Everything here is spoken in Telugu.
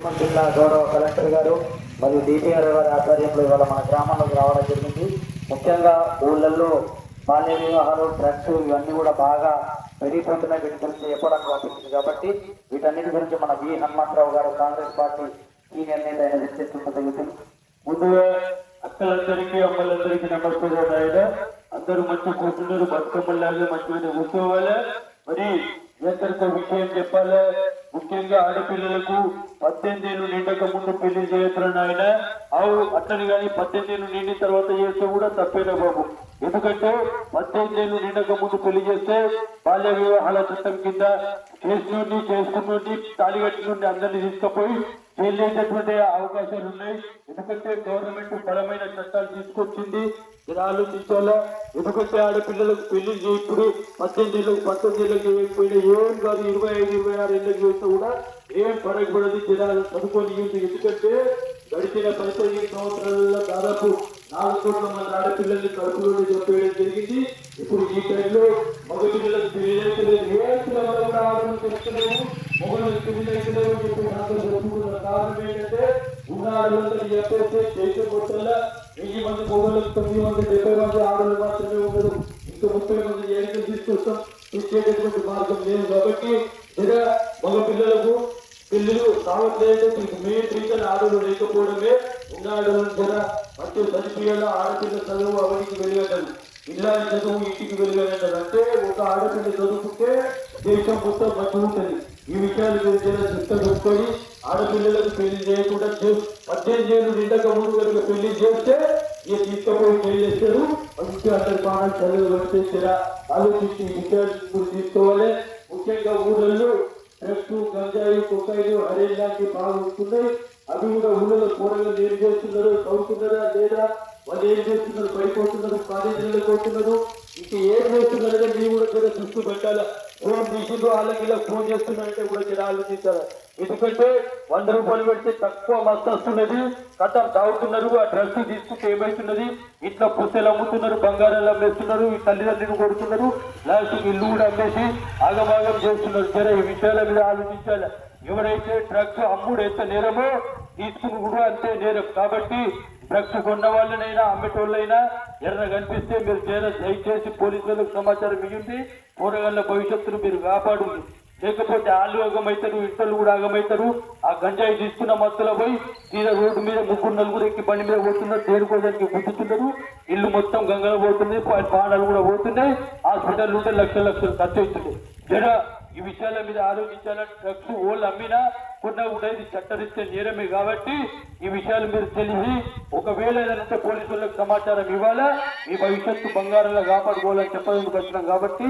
జిల్లా గౌరవ కలెక్టర్ గారు మరియు డిపిఆర్ గారి ఆధ్వర్యంలో ఇవాళ మన గ్రామంలోకి రావడం జరిగింది. ముఖ్యంగా ఊళ్ళల్లో బాల్య వివాహాలు డ్రగ్స్ ఇవన్నీ కూడా బాగా పెరిగిపోతున్నాయి. వీటి గురించి చెప్పడానికి పంపించింది కాబట్టి వీటన్నిటి గురించి మన వి హనుమంతరావు గారు కాంగ్రెస్ పార్టీ సీనియర్ నేత ఆయన చర్చిస్తున్న జరుగుతుంది ముందుగా అక్కలందరికీ అమ్మలందరికీ నమస్కారం ఆయన అందరూ మంచి కూర్చున్నారు బతుకమ్మలాగా మంచిగా కూర్చోవాలి మరి ఎంతరికో విషయం చెప్పాలి? ముఖ్యంగా ఆడపిల్లలకు పద్దెనిమిది ఏళ్ళు నిండక ముందు పెళ్ళి చేయొద్దని ఆయన. అవు అట్లని కానీ పద్దెనిమిది ఏళ్ళు నిండిన తర్వాత చేస్తే కూడా తప్పేనా బాబు? ఎందుకంటే పద్దెనిమిది ఏళ్ళు నిండక ముందు పెళ్ళి చేస్తే బాల్య వివాహాల చట్టం కింద చేస్తుండి చేసుకున్నోటి తాళిగట్టి నుండి అందరినీ తీసుకుపోయి చెల్లేటటువంటి అవకాశాలు ఉన్నాయి. ఎందుకంటే గవర్నమెంట్ బలమైన చట్టాలు తీసుకొచ్చింది. ఇది ఆలోచించాలా ఎందుకంటే ఆడపిల్లలకు పెళ్ళి ఇప్పుడు పద్దెనిమిది ఏళ్ళకి ఏళ్ళకి చేయకపోయినా ఏం కాదు ఇరవై ఐదు ఇరవై ఆరు ఏళ్ళకి చేస్తే కూడా ఏం పడకూడదు జనాలు చదువుకొని ఎందుకంటే గడిచిన పదిహేను సంవత్సరాలలో దాదాపు నాలుగు కోట్ల మంది ఆడపిల్లల్ని కడుపులోనే చెప్పేయడం జరిగింది. ఇప్పుడు ఈ టైంలో మగ పిల్లలకు పెళ్ళి ఏ పిల్లల కూడా ఆడడం తెలుస్తలేదు మొగలకు చెప్పి చెప్పుకున్న కారణం ఏంటంటే ఉన్న ఆడలందరూ చేసే వెయ్యి మంది మొగలకు తొమ్మిది మంది డెబ్బై మంది ఆడలు మాత్రమే ఉండరు ఇంకా ముప్పై మంది తీసుకొస్తాం మార్గం లేదు. కాబట్టి జర మగ పిల్లలకు పిల్లలు కావట్లేదు మెయిన్ రీజన్ ఆడలు లేకపోవడమే ఉన్నాడు ఆడలను జర చనిపోయేలా ఆడపిల్ల చదువు అవనికి వెళ్ళగలరు ఇల్లాని చదువు ఇంటికి వెళ్ళగలరు అంటే ఒక ఆడపిల్ల చదువుకుంటే దేశం మొత్తం మంచి ఉంటుంది. ఈ విషయాల గురించి జర దృష్టి పెట్టుకొని ఆడపిల్లలకు పెళ్ళి చేయకుండా పద్దెనిమిది ఏళ్ళు నిండక ముందు కనుక పెళ్ళి చేస్తే ఈ తీసుకపోయి పెళ్ళి చేస్తారు? అందుకే అందరి పాఠాలు చదువు వచ్చేసేలా ఆలోచించి ఈ విషయాలు తీసుకోవాలి. ముఖ్యంగా ఊళ్ళల్లో డ్రగ్స్ గంజాయి కొకాయిలు హరేజ్ లాంటి బాగా వస్తున్నాయి. అవి కూడా ఊళ్ళో కూరగాయలు ఏం చేస్తున్నారు చదువుతున్నారా లేదా వాళ్ళు ఏం చేస్తున్నారు? పడిపోతున్నారు కాలేజీలకు పోతున్నారు. ఇంకా ఏం చేస్తున్నారు అనేది మీరు కూడా జర దృష్టి పెట్టాలి? ఫోన్ తీసిందో వాళ్ళకి ఇలా ఫోన్ చేస్తున్నారంటే కూడా మీరు ఆలోచించాలి ఎందుకంటే వంద రూపాయలు పెడితే తక్కువ మస్తు వస్తున్నది. కథ తాగుతున్నారు ఆ డ్రగ్స్ తీసుకుంటే ఏమవుతున్నది ఇట్లా పుస్తలు అమ్ముతున్నారు బంగారాలు అమ్మేస్తున్నారు ఈ తల్లిదండ్రులు కొడుతున్నారు. లాస్ట్ ఇల్లు కూడా అమ్మేసి ఆగమాగం చేస్తున్నారు. సరే ఈ విషయాల మీద ఆలోచించాలి. ఎవరైతే డ్రగ్స్ అమ్ముడు ఎంత నేరమో తీసుకుని కూడా అంతే నేరం. కాబట్టి డ్రగ్స్ కొన్న వాళ్ళనైనా అమ్మేటోళ్ళైనా ఎర్ర కనిపిస్తే మీరు చేర దయచేసి పోలీసులకు సమాచారం ఇవ్వండి కూరగాయల భవిష్యత్తును మీరు కాపాడు లేకపోతే ఆళ్ళు ఆగమవుతారు ఇతరులు కూడా ఆగమవుతారు ఆ గంజాయి తీసుకున్న మత్తులో పోయి తీరా రోడ్డు మీద ముగ్గురు నలుగురు ఎక్కి బండి మీద పోతున్నారు. తేరుకోవడానికి గుర్తుతున్నారు ఇల్లు మొత్తం గంగలో పోతుంది పా- కూడా పోతున్నాయి. హాస్పిటల్ ఉంటే లక్షల లక్షలు ఖర్చు అవుతుంది జడ ఈ విషయాల మీద ఆలోచించాలని డ్రగ్స్ ఓళ్ళు అమ్మినా కొన్న కూడా ఇది చట్టరీత్యా నేరమే కాబట్టి ఈ విషయాలు మీరు తెలిసి ఒకవేళ ఏదైనా పోలీసులకు సమాచారం ఇవ్వాలా మీ భవిష్యత్తు బంగారంలో కాపాడుకోవాలని చెప్పడానికి వచ్చినాం కాబట్టి